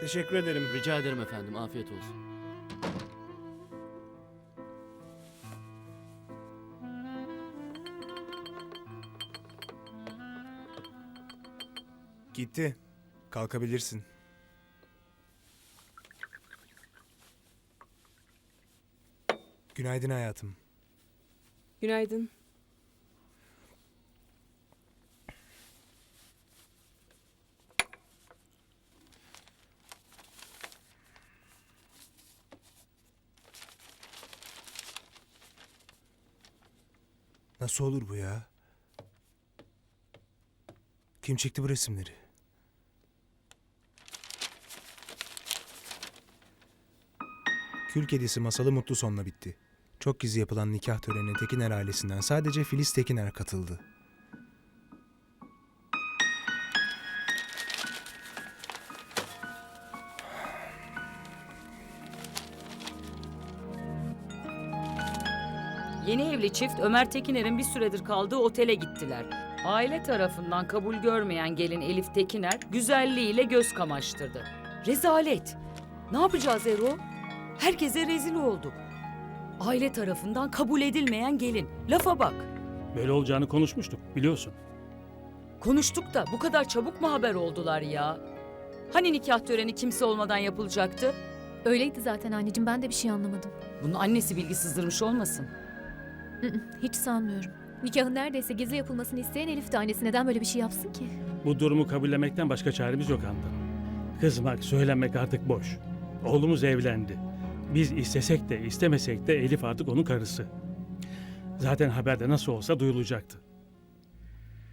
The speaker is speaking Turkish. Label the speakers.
Speaker 1: Teşekkür ederim.
Speaker 2: Rica ederim efendim. Afiyet olsun.
Speaker 1: Gitti. Kalkabilirsin. Günaydın hayatım.
Speaker 3: Günaydın.
Speaker 1: Nasıl olur bu ya? Kim çekti bu resimleri? Kül kedisi masalı mutlu sonla bitti. Çok gizli yapılan nikah törenine Tekiner ailesinden sadece Filiz Tekiner katıldı.
Speaker 4: Yeni evli çift Ömer Tekiner'in bir süredir kaldığı otele gittiler. Aile tarafından kabul görmeyen gelin Elif Tekiner güzelliğiyle göz kamaştırdı. Rezalet. Ne yapacağız Ero? Herkese rezil olduk. Aile tarafından kabul edilmeyen gelin. Lafa bak.
Speaker 5: Böyle olacağını konuşmuştuk biliyorsun.
Speaker 4: Konuştuk da bu kadar çabuk mu haber oldular ya? Hani nikah töreni kimse olmadan yapılacaktı?
Speaker 6: Öyleydi zaten anneciğim ben de bir şey anlamadım.
Speaker 4: Bunun annesi bilgi sızdırmış olmasın?
Speaker 6: Hiç sanmıyorum. Nikahın neredeyse gizli yapılmasını isteyen Elif de annesi neden böyle bir şey yapsın ki?
Speaker 5: Bu durumu kabullemekten başka çaremiz yok Handan. Kızmak, söylenmek artık boş. Oğlumuz evlendi. Biz istesek de istemesek de Elif artık onun karısı. Zaten haberde nasıl olsa duyulacaktı.